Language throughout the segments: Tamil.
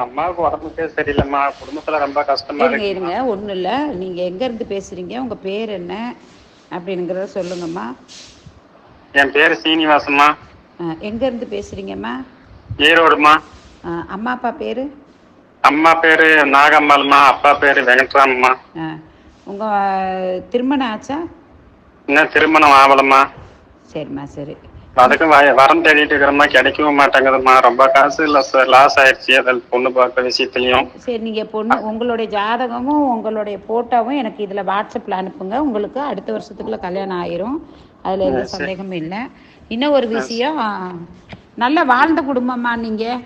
அம்மாவுக்கு உடம்புக்கே சரியில்லைம்மா. குடும்பத்துல ரொம்ப கஷ்டமா இருங்க இருங்க. ஒன்றும் இல்லை. நீங்கள் எங்கேருந்து பேசுகிறீங்க உங்கள் பேர் என்ன? அப்படிங்கிறத சொல்லுங்கம்மா. என் பேரு சீனிவாசம்மா. எங்கேருந்து பேசுகிறீங்கம்மா ஈரோடுமா. அம்மா அப்பா பேர்? அம்மா பேரு நாகம்மாள்மா. அப்பா பேரு வெங்கட்ராமம்மா உங்கள் திருமணம் ஆச்சா? இன்னும் திருமணம் ஆகலம்மா சரிம்மா சரி. அதுக்கும் வரம் தேடிட்டு இருக்கிறோம்மா கிடைக்கவும் மாட்டேங்குதும்மா. ரொம்ப காசு இல்ல லாஸ் ஆயிடுச்சு. அதில் பொண்ணு பார்க்குற விஷயத்துலயும். சரி நீங்கள் பொண்ணு உங்களுடைய ஜாதகமும் உங்களுடைய ஃபோட்டோவும் எனக்கு இதில் வாட்ஸ்அப்பில் அனுப்புங்க. உங்களுக்கு அடுத்த வருஷத்துக்குள்ளே கல்யாணம் ஆயிரும். அதில் எந்த சந்தேகமும் இல்லை. இன்னும் ஒரு விஷயம் நல்லா வாழ்ந்த குடும்பமா நீங்கள்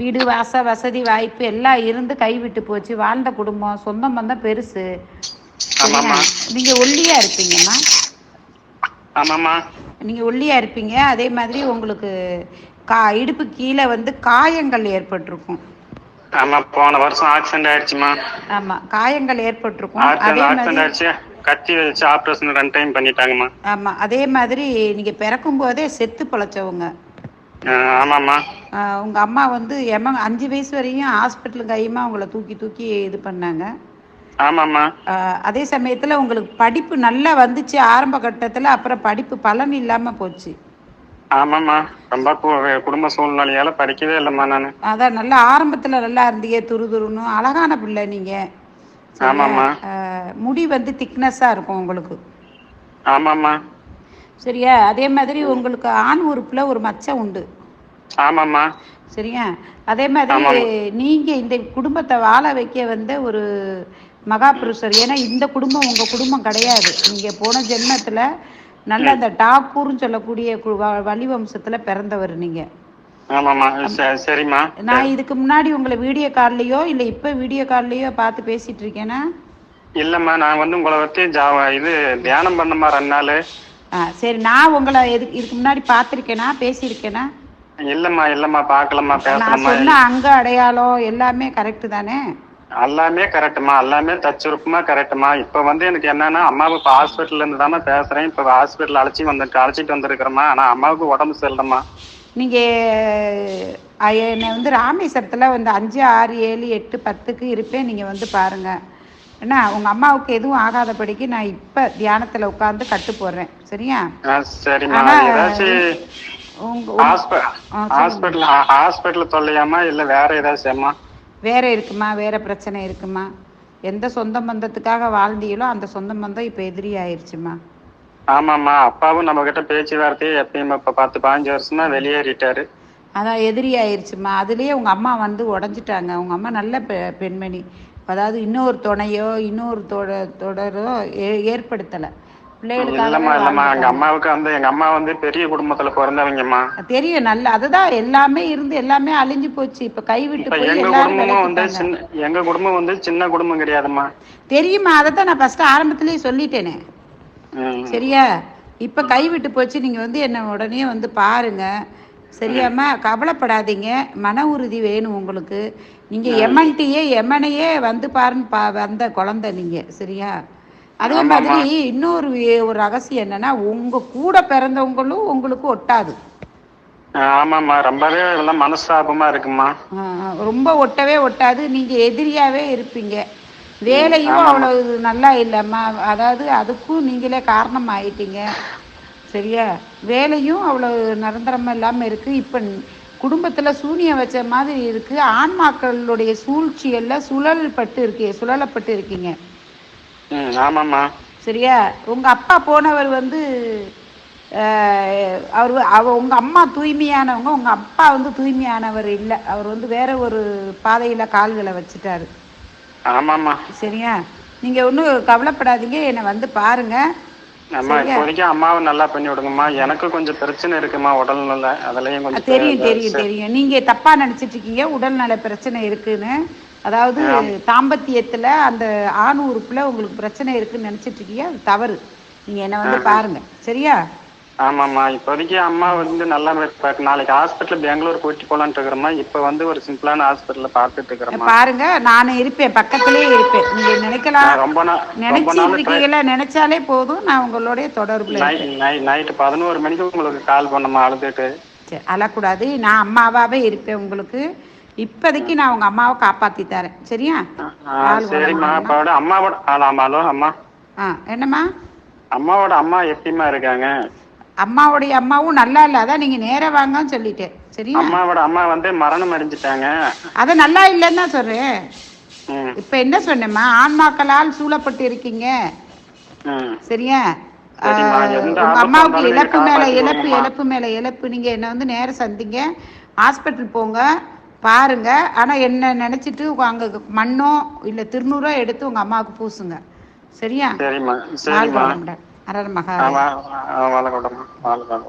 வீடு வாச வசதி வாய்ப்பு எல்லாம் இருந்து கைவிட்டு போச்சு. வாழ்ந்த குடும்பம் சொந்தம் பந்தம் பெருசு. நீங்கள் ஒல்லியா இருப்பீங்கம்மா. ஆமாம்மா. நீங்கள் ஒல்லியா இருப்பீங்க. அதே மாதிரி உங்களுக்கு கா இடுப்பு கீழே வந்து காயங்கள் ஏற்பட்டிருக்கும். ஆமா போன வருஷம் ஆக்சிடென்ட் ஆயிடுச்சுமா. ஆமா காயங்கள் ஏற்பட்டிருக்கும். அதே மாதிரி கத்தி வச்சு ஆப்ரேஷன் ரெண்டு டைம் பண்ணிட்டாங்கம்மா. ஆமா அதே மாதிரி நீங்க பிறக்கும் போதே செத்து பொழைச்சவங்க. ஆமாம்மா. உங்க அம்மா வந்து எம அஞ்சு வயசு வரையும் ஹாஸ்பிட்டல் கையுமா உங்களை தூக்கி தூக்கி இது பண்ணாங்க. அதே சமயத்துல உங்களுக்கு படிப்பு நல்லா வந்துச்சு ஆரம்ப கட்டத்துல அப்புறம் படிப்பு பலன் இல்லாம போச்சு. ஆமாம்மா. ரொம்ப குடும்ப சூழ்நிலையால படிக்கவே இல்லைம்மா நானு. அதான் நல்லா ஆரம்பத்துல நல்லா இருந்தீங்க துரு துருன்னு. அழகான பிள்ளை நீங்க? ஆமாம்மா. முடி வந்து திக்னஸா இருக்கும் உங்களுக்கு. ஆமாம்மா. சரியா? அதே மாதிரி உங்களுக்கு ஆண் உறுப்புல ஒரு மச்சம் உண்டு. ஆமாம்மா. சரியா? அதே மாதிரி நீங்க இந்த குடும்பத்தை வாழ வைக்க வந்த ஒரு மகாபுருஷர். ஏன்னா இந்த குடும்பம் உங்க குடும்பம் கிடையாது. நீங்க போன ஜென்மத்துல நல்ல அந்த டாக்கூர்னு சொல்லக்கூடிய வழி வம்சத்துல பிறந்தவர் நீங்க. ஆமாம்மா. சரி சரிம்மா. நான் இதுக்கு முன்னாடி உங்களை வீடியோ கால்லையோ இல்ல இப்ப வீடியோ கால்லையோ பார்த்து பேசிட்டு இருக்கேனா? இல்லம்மா. நான் வந்து உங்களை பத்தி இது தியானம் பண்ணமா ரெண்டு நாள். சரி. நான் உங்களை எதுக்கு இதுக்கு முன்னாடி பார்த்துருக்கேனா? பேசியிருக்கேனா? இல்லம்மா இல்லம்மா. பார்க்கலம்மா. நான் பேசலம்மா. சொன்ன அங்க அடையாளம் எல்லாமே கரெக்டு தானே? எல்லாமே கரெக்டுமா எல்லாமே தச்சுருப்புமா கரெக்டுமா இப்ப வந்து எனக்கு என்னன்னா அம்மாவுக்கு இப்ப ஹாஸ்பிட்டல்ல இருந்து தானே பேசுறேன். இப்ப ஹாஸ்பிட்டல் அழைச்சி வந்து அழைச்சிட்டு வந்திருக்கிறேம்மா. ஆனா அம்மாவுக்கு உடம்பு சரியில்லைம்மா. நீங்க என்னை வந்து ராமேஸ்வரத்துல வந்து அஞ்சு ஆறு ஏழு எட்டு பத்துக்கு இருப்பேன். நீங்க வந்து பாருங்க. என்ன உங்க அம்மாவுக்கு எதுவும் ஆகாதபடிக்கு நான் இப்ப தியானத்துல உட்கார்ந்து கட்டு போடுறேன். சரியா? ஏதாச்சும். ஹாஸ்பிட்டல் ஹாஸ்பிட்டல் தொல்லையாமா இல்ல வேற ஏதாச்சும்மா? வேற இருக்குமா? வேற பிரச்சனை இருக்குமா? எந்த சொந்த பந்தத்துக்காக வாழ்ந்தீங்களோ அந்த சொந்த பந்தம் இப்ப எதிரி ஆயிருச்சுமா ஆமாம்மா. அப்பாவும் நம்ம கிட்ட பேச்சுவார்த்தையே எப்பயும் இப்ப பத்து பதினஞ்சு வருஷமா வெளியேறிட்டாரு அதான் எதிரி ஆயிருச்சுமா அதுலயே உங்க அம்மா வந்து உடஞ்சிட்டாங்க. உங்க அம்மா நல்ல பெ பெண்மணி. அதாவது இன்னொரு துணையோ இன்னொரு தொட தொடரோ ஏ- ஏற்படுத்தல. இல்லம்மா இல்லம்மா எங்க அம்மாவுக்கு வந்து எங்க அம்மா வந்து பெரிய குடும்பத்துல பிறந்தவங்கம்மா. தெரியும் நல்ல அதுதான் எல்லாமே இருந்து எல்லாமே அழிஞ்சு போச்சு. இப்ப கைவிட்டு எங்க குடும்பமும் வந்து. சின்ன எங்க குடும்பம் வந்து சின்ன குடும்பம் கிடையாதும்மா. தெரியுமா? அதை தான் நான் ஃபர்ஸ்ட் ஆரம்பத்திலேயே சொல்லிட்டேனே. சரியா? இப்ப கைவிட்டு போச்சு நீங்க வந்து என்ன உடனே வந்து பாருங்க. சரியாம்மா? கவலைப்படாதீங்க. மன உறுதி வேணும் உங்களுக்கு. நீங்க எமன்ட்டியே எமனையே வந்து பாருன்னு பா வந்த குழந்தை நீங்க. சரியா? அதே. மாதிரி இன்னொரு ஒரு ரகசியம் என்னன்னா உங்க கூட பிறந்தவங்களும் உங்களுக்கு ஒட்டாது. ஆமாம்மா. ரொம்பவே எல்லாம் மனஸ்தாபமா இருக்குமா ரொம்ப ஒட்டவே ஒட்டாது. நீங்க எதிரியாவே இருப்பீங்க. வேலையும் அவ்வளவு நல்லா இல்லைம்மா. அதாவது அதுக்கும் நீங்களே காரணம் ஆயிட்டீங்க சரியா? வேலையும் அவ்வளவு நிரந்தரமா இல்லாம இருக்கு. இப்ப குடும்பத்துல சூனியம் வச்ச மாதிரி இருக்கு. ஆன்மாக்களுடைய சூழ்ச்சியல்ல சுழல் பட்டு இருக்கு சுழலப்பட்டு இருக்கீங்க. ம் ஆமாம்மா. சரியா? உங்க அப்பா போனவர் வந்து அவர் அவ உங்க அம்மா தூய்மையானவங்க உங்க அப்பா வந்து தூய்மையானவர் இல்லை. அவர் வந்து வேற ஒரு பாதையில கால்களை வச்சுட்டாரு. ஆமாம்மா. சரியா? நீங்க ஒன்றும் கவலைப்படாதீங்க என்னை வந்து பாருங்க. அம்மா இப்போதைக்கு அம்மாவை நல்லா பண்ணி விடுங்கம்மா. எனக்கு கொஞ்சம் பிரச்சனை இருக்குமா உடல்நல? அதுலயும் கொஞ்சம் தெரியும் தெரியும் தெரியும். நீங்க தப்பா நினைச்சிட்டு இருக்கீங்க உடல்நல பிரச்சனை இருக்குன்னு. அதாவது தாம்பத்தியத்துல அந்த ஆண் உறுப்புல உங்களுக்கு பிரச்சனை இருக்குன்னு நினைச்சிட்டு இருக்கீங்க? அது தவறு. நீங்க என்ன வந்து பாருங்க. சரியா? ஆமாம்மா. இப்போதைக்கு அம்மா வந்து நல்லா இருப்பாங்க நாளைக்கு ஹாஸ்பிட்டல் பெங்களூர் கூட்டி போலான்ட்டு இருக்கிறோமா இப்ப வந்து ஒரு சிம்பிளான ஹாஸ்பிட்டல்ல பார்த்துட்டு இருக்கிறோமா பாருங்க நான் இருப்பேன். பக்கத்திலே இருப்பேன். நீங்க நினைக்கலாம். நான் ரொம்ப இருக்கீங்களா நினைச்சாலே போதும். நான் உங்களுடைய தொடர்புல நைட்டு பதினோரு மணிக்கு உங்களுக்கு கால் பண்ணமா அழுதுட்டு. சரி, அழக்கூடாது. நான் அம்மாவாவே இருப்பேன் உங்களுக்கு. இப்போதைக்கு நான் உங்க அம்மாவை காப்பாத்தி தரேன். சரியா? சரிம்மா. வர அப்போட அம்மாவோட ஹலோ அம்மா? ஆ என்னம்மா? அம்மாவோட அம்மா எப்படிம்மா இருக்காங்க? அம்மாவுடைய அம்மாவும் நல்லா இல்லை. அதான் நீங்க நேரா வாங்கன்னு சொல்லிட்டேன். சரியா? அம்மாவோட அம்மா வந்து மரணம் அடைஞ்சிட்டாங்க. அது நல்லா இல்லைன்னு தான் சொல்றேன். இப்ப என்ன சொன்னேம்மா? ஆன்மாக்களால் சூழப்பட்டு இருக்கீங்க. சரியா? உங்க அம்மாவுக்கு இழப்பு மேல இழப்பு. இழப்பு மேல இழப்பு. நீங்க என்ன வந்து நேரம் சந்திங்க. ஹாஸ்பிட்டல் போங்க. பாருங்க. ஆனா என்ன நினைச்சிட்டு அங்க மண்ணோ இல்ல திருநூறோ எடுத்து உங்க அம்மாவுக்கு பூசுங்க. சரியா? சரிம்மா. சரிம்மா. அரர் மகா வாழ்க.